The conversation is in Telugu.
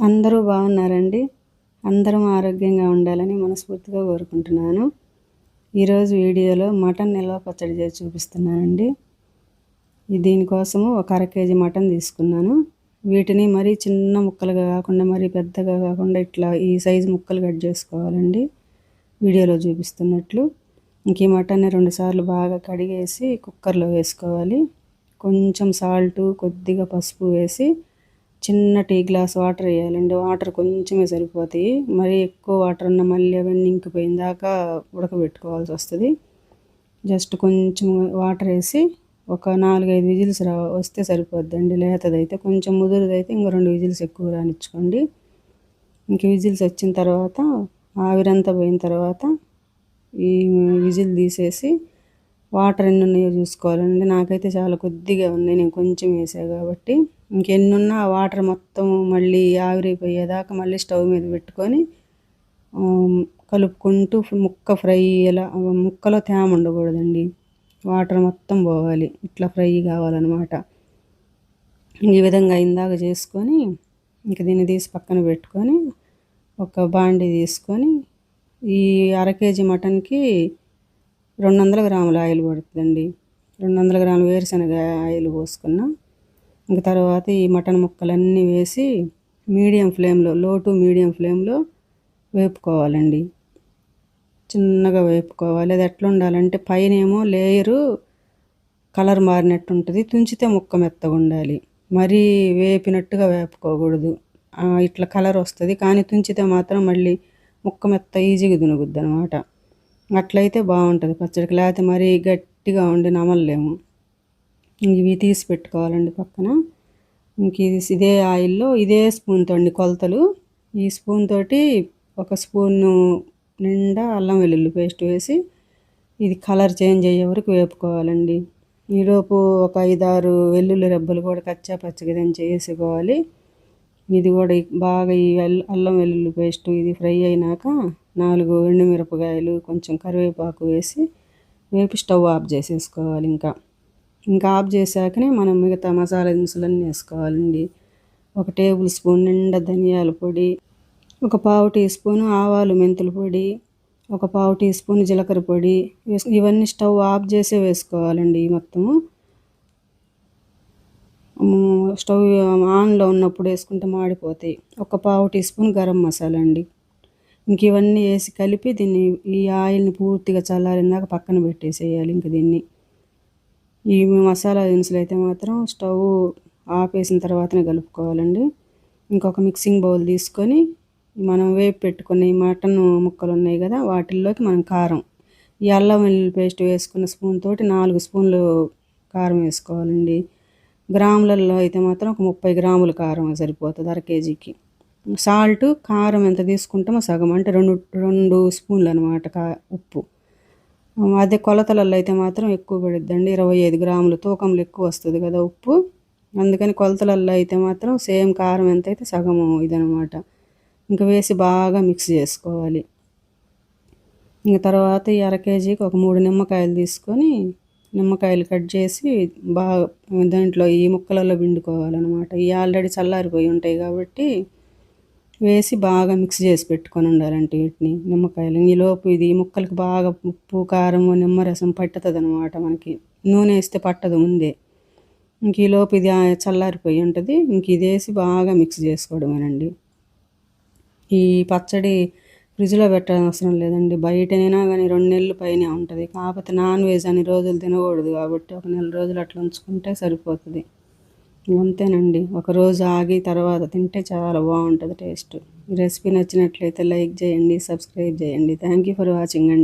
అందరూ బాగున్నారండి. అందరం ఆరోగ్యంగా ఉండాలని మనస్ఫూర్తిగా కోరుకుంటున్నాను. ఈరోజు వీడియోలో మటన్ నిల్వ పచ్చడి చేసి చూపిస్తున్నానండి. దీనికోసము ఒక అర కేజీ మటన్ తీసుకున్నాను. వీటిని మరీ చిన్న ముక్కలుగా కాకుండా మరీ పెద్దగా కాకుండా ఇట్లా ఈ సైజు ముక్కలు కట్ చేసుకోవాలండి. వీడియోలో చూపిస్తున్నట్లు. ఇంక ఈ మటన్ని రెండుసార్లు బాగా కడిగేసి కుక్కర్లో వేసుకోవాలి. కొంచెం సాల్టు కొద్దిగా పసుపు వేసి చిన్న టీ గ్లాస్ వాటర్ వేయాలండి. వాటర్ కొంచెమే సరిపోతాయి. మరి ఎక్కువ వాటర్ ఉన్న మళ్ళీ అవన్నీ ఇంకిపోయిన దాకా ఉడకబెట్టుకోవాల్సి వస్తుంది. జస్ట్ కొంచెం వాటర్ వేసి ఒక నాలుగైదు విజిల్స్ రా వస్తే సరిపోద్దండి. లేతదైతే కొంచెం ముదురుదైతే ఇంకో రెండు విజిల్స్ ఎక్కువ రానిచ్చుకోండి. ఇంక విజిల్స్ వచ్చిన తర్వాత ఆవిరంతా పోయిన తర్వాత ఈ విజిల్ తీసేసి వాటర్ ఎన్ని ఉన్నాయో చూసుకోవాలండి నాకైతే చాలా కొద్దిగా ఉన్నాయి. నేను కొంచెం వేసా కాబట్టి ఇంకెన్నున్నా వాటర్ మొత్తం మళ్ళీ ఆవిరైపోయేదాకా మళ్ళీ స్టవ్ మీద పెట్టుకొని కలుపుకుంటూ ముక్క ఫ్రై ఎలా ముక్కలో తేమ ఉండకూడదండి. వాటర్ మొత్తం పోవాలి. ఇట్లా ఫ్రై కావాలన్నమాట. ఈ విధంగా ఇందాక చేసుకొని ఇంక దీన్ని తీసి పక్కన పెట్టుకొని ఒక బాండీ తీసుకొని ఈ అర కేజీ మటన్కి రెండు వందల గ్రాముల ఆయిల్ పడుతుందండి. రెండు వందల గ్రాముల వేరుశనగ ఆయిల్ పోసుకున్నా ఇంక తర్వాత ఈ మటన్ ముక్కలన్నీ వేసి మీడియం ఫ్లేమ్లో లో టు మీడియం ఫ్లేమ్లో వేపుకోవాలండి. చిన్నగా వేపుకోవాలి. అది ఎట్లా ఉండాలంటే పైన ఏమో లేయరు కలర్ మారినట్టు ఉంటుంది తుంచితే ముక్క మెత్తగా ఉండాలి. మరీ వేపినట్టుగా వేపుకోకూడదు. ఇట్లా కలర్ వస్తుంది. కానీ తుంచితే మాత్రం మళ్ళీ ముక్క మెత్త ఈజీగా దునుగుద్ది అనమాట అట్లయితే బాగుంటుంది. పచ్చడికి లేకపోతే మరీ గట్టిగా ఉండి నమలలేము ఇవి తీసి పెట్టుకోవాలండి పక్కన. ఇంక ఇదే ఆయిల్లో ఇదే స్పూన్తో అండి కొలతలు. ఈ స్పూన్ తోటి ఒక స్పూను నిండా అల్లం వెల్లుల్లి పేస్ట్ వేసి ఇది కలర్ చేంజ్ అయ్యే వరకు వేపుకోవాలండి. ఈలోపు ఒక ఐదారు వెల్లుల్లి రెబ్బలు కూడా కచ్చా పచ్చగా దంచి వేసుకోవాలి. ఇది కూడా బాగా ఈ అల్లం వెల్లుల్లి పేస్ట్ ఇది ఫ్రై అయినాక నాలుగు ఎండుమిరపకాయలు కొంచెం కరివేపాకు వేసి వేపి స్టవ్ ఆఫ్ చేసేసుకోవాలి ఇంకా. ఇంకా ఆఫ్ చేశాకనే మనం మిగతా మసాలా దినుసులన్నీ వేసుకోవాలండి. ఒక టేబుల్ స్పూన్ నిండా ధనియాల పొడి ఒక పావు టీ స్పూన్ ఆవాలు మెంతుల పొడి ఒక పావు టీ స్పూన్ జీలకర్ర పొడి ఇవన్నీ స్టవ్ ఆఫ్ చేసే వేసుకోవాలండి మొత్తము. స్టవ్ ఆన్లో ఉన్నప్పుడు వేసుకుంటే మాడిపోతాయి. ఒక పావు టీ స్పూన్ గరం మసాలా అండి. ఇంక ఇవన్నీ వేసి కలిపి దీన్ని ఈ ఆయిల్ని పూర్తిగా చల్లారిందాక పక్కన పెట్టేసేయాలి ఇంక దీన్ని. ఈ మసాలా దినుసులు అయితే మాత్రం స్టవ్ ఆపేసిన తర్వాతనే కలుపుకోవాలండి. ఇంకొక మిక్సింగ్ బౌల్ తీసుకొని మనం వేపు పెట్టుకున్న ఈ మటన్ ముక్కలు ఉన్నాయి కదా వాటిల్లోకి మనం కారం ఈ అల్లం వెల్లుల్లి పేస్ట్ వేసుకున్న స్పూన్ తోటి నాలుగు స్పూన్లు కారం వేసుకోవాలండి. గ్రాములలో అయితే మాత్రం ఒక ముప్పై గ్రాముల కారం సరిపోతుంది అర కేజీకి. సాల్ట్ కారం ఎంత తీసుకుంటామో సగం అంటే రెండు రెండు స్పూన్లు అనమాట కా ఉప్పు. అదే కొలతలలో అయితే మాత్రం ఎక్కువ పడుద్దండి. ఇరవై ఐదు గ్రాములు తూకంలో ఎక్కువ వస్తుంది కదా ఉప్పు. అందుకని కొలతలలో అయితే మాత్రం సేమ్ కారం ఎంత అయితే సగము ఇదనమాట ఇంకా వేసి బాగా మిక్స్ చేసుకోవాలి. ఇంకా తర్వాత ఈ అర కేజీకి ఒక మూడు నిమ్మకాయలు తీసుకొని నిమ్మకాయలు కట్ చేసి బాగా దాంట్లో ఈ ముక్కలలో పిండుకోవాలన్నమాట. ఈ ఆల్రెడీ చల్లారిపోయి ఉంటాయి కాబట్టి వేసి బాగా మిక్స్ చేసి పెట్టుకొని ఉండాలంటే వీటిని నిమ్మకాయలు. ఈలోపు ఇది ముక్కలకి బాగా ఉప్పు కారం నిమ్మరసం పట్టుతుంది అనమాట మనకి. నూనె వేస్తే పట్టదు ముందే. ఇంక ఈలోపు ఇది చల్లారిపోయి ఉంటుంది. ఇంక ఇది వేసి బాగా మిక్స్ చేసుకోవడమేనండి. ఈ పచ్చడి ఫ్రిడ్జ్లో పెట్టడం అవసరం లేదండి. బయటనైనా కానీ రెండు నెలలు పైన ఉంటుంది. కాకపోతే నాన్ వెజ్ అన్ని రోజులు తినకూడదు కాబట్టి ఒక నెల రోజులు అట్లా ఉంచుకుంటే సరిపోతుంది. అంతేనండి. ఒకరోజు ఆగి తర్వాత తింటే చాలా బాగుంటుంది టేస్ట్. ఈ రెసిపీ నచ్చినట్లయితే లైక్ చేయండి సబ్స్క్రైబ్ చేయండి. థ్యాంక్ యూ ఫర్ వాచింగ్ అండి.